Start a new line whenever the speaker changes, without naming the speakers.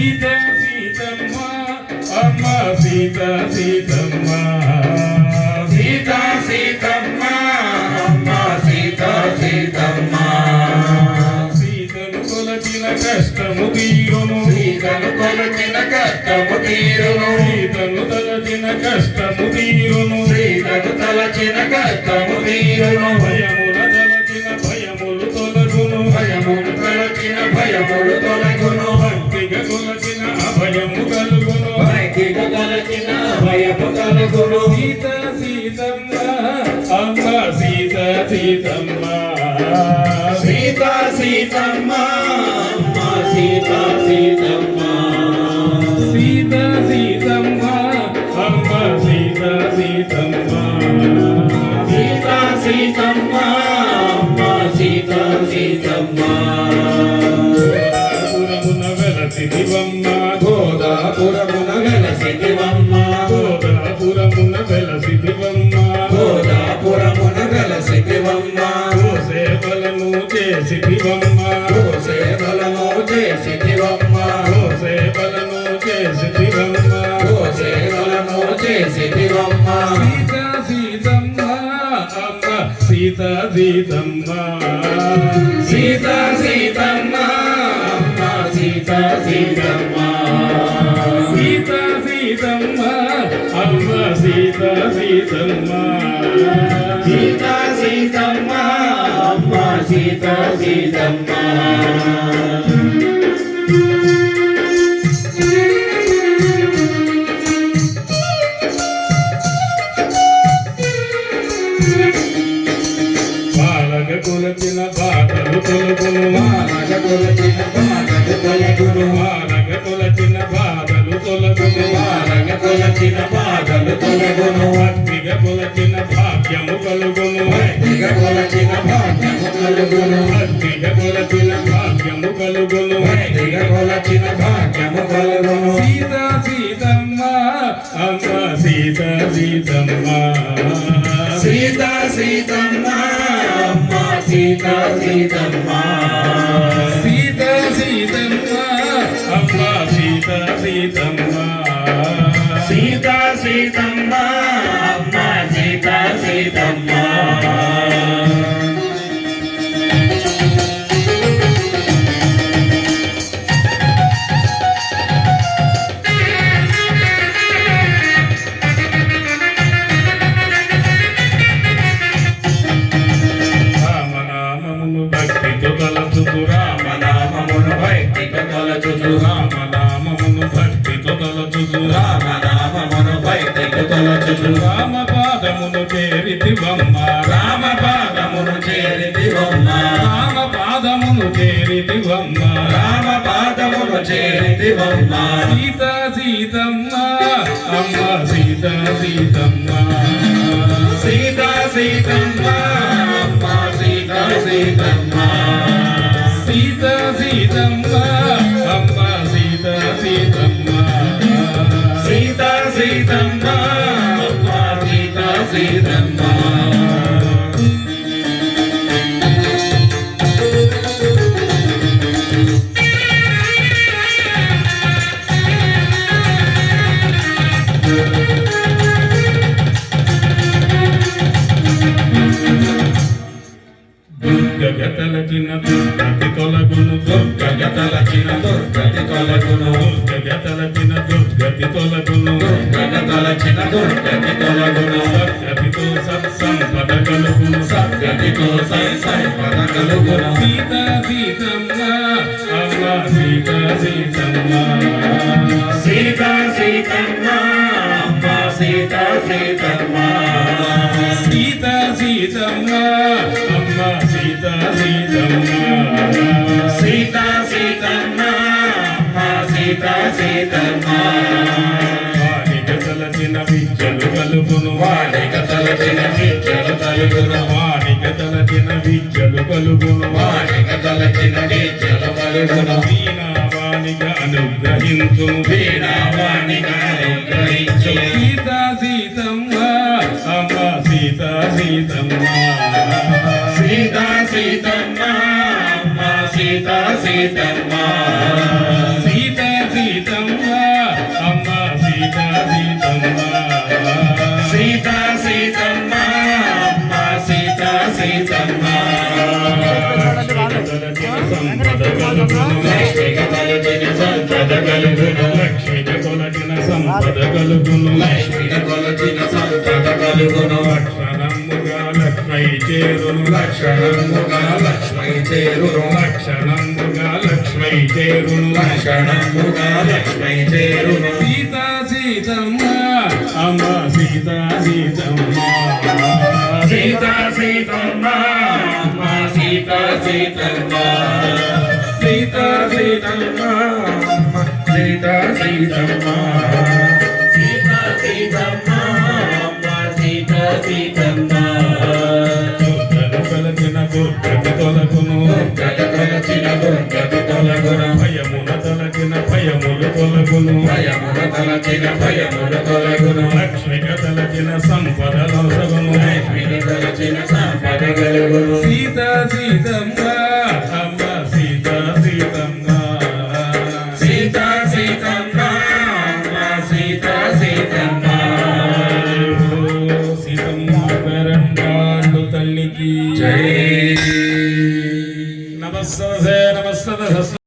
సీత సీతమ్మ అమ్మ సీత సీతమ్మ
సీత సీతమ్మ అమ్మ సీత సీతమ్మ
సీతను కొలచిన కష్టము తీరును
సీతను కొలిచిన కష్టము తీరును
సీతను తలచిన కష్టము తీరును
సీతను తలచిన కష్టము తీరును
సీత సీతమ్మ సీత సీతమ్మ
సీత సీతమ్మ
సేవలను చేసిదివమ్మ
సేవలను చేసిదివమ్మ
సేవలను చేసిదివమ్మ సీత సీతమ్మ అమ్మ సీత సీతమ్మ.
సీత సీతమ్మ అమ్మ సీత సీతమ్మ.
సీత సీతమ్మ అమ్మ సీత సీతమ్మ.
సీత సీతమ్మ అమ్మ సీత సీతమ్మ.
బాలక కొలచిన బాటలు తొలుగును
మానగ కొలచిన మానగ కొలగును
బాలక కొలచిన బాటలు తొలగును
మానగ కొలచిన బాధలు తొలగును
భక్తిగా కొలచిన భాగ్యము కలుగును.
భక్తిగ కొలచిన భాగ్యము కలుగును.
భక్తిగా కొలచిన కలుగును
భక్తిగ కొలచిన భాగ్యము కలుగును
సీత సీతమ్మ అమ్మ సీత సీతమ్మ.
సీత సీతమ్మ అమ్మ సీత సీతమ్మ.
రామ పాదమును చేరితివమ్మ.
రామ పాదమును చేరితివమ్మ.
రామ పాదమును చేరితివమ్మ.
రామ పాదమును చేరితివమ్మ.
సీత సీతమ్మ అమ్మ సీత సీతమ్మ.
సీత సీతమ్మ అమ్మ సీత సీతమ్మ.
సీత సీతమ్మ అమ్మ సీత సీతమ్మ. దుర్గగతలచిన దుర్గతి తొలగును దుర్గగతలచిన
దుర్గతి తొలగును
దుర్గగతలచిన దుర్గతి తొలగును
దుర్గతలచిన దుర్గతి తొలగును
సద్గతితో సత్సంపద కలుగును
సద్గతితో సంపద కలుగును
సీత సీతమ్మ అమ్మ సీత సీతమ్మ. విద్యలు కలుగును
వాడిక తలచిన విద్యలు కలుగును
వీణావాణిక అనుగ్రహించు.
వీణావాణిక అనుగ్రహించు.
సీత సీతమ్మ అమ్మ సీత సీతమ్మ.
సీత సీతమ్మ అమ్మ సీత సీతమ్మ.
లక్ష్మిత కొలచిన సంపద కలుగును లక్ష్మిత కొలచిన సంపద కలుగును
లక్షణముగా లక్ష్మై చేరును.
లక్షణముగా లక్ష్మై చేరును.
లక్షణముగా లక్ష్మై చేరును. లక్షణముగా లక్ష్మై చేరును.
సీత సీతమ్మ అమ్మ సీత సీతమ్మ.
సీత సీతమ్మ అమ్మ సీత సీతమ్మ. సీత సీతమ్మ సీత సీతమ్మ సీత సీతమ్మ సీత
దుర్గతి తొలగును
దుర్గత తలచిన దుర్గత తొలగును
భయమున తలచిన భయములు తొలగును
భయమున తలచిన భయమున తొలగును
లక్ష్మిక తలచిన సంపద నొసగును
లక్ష్మిని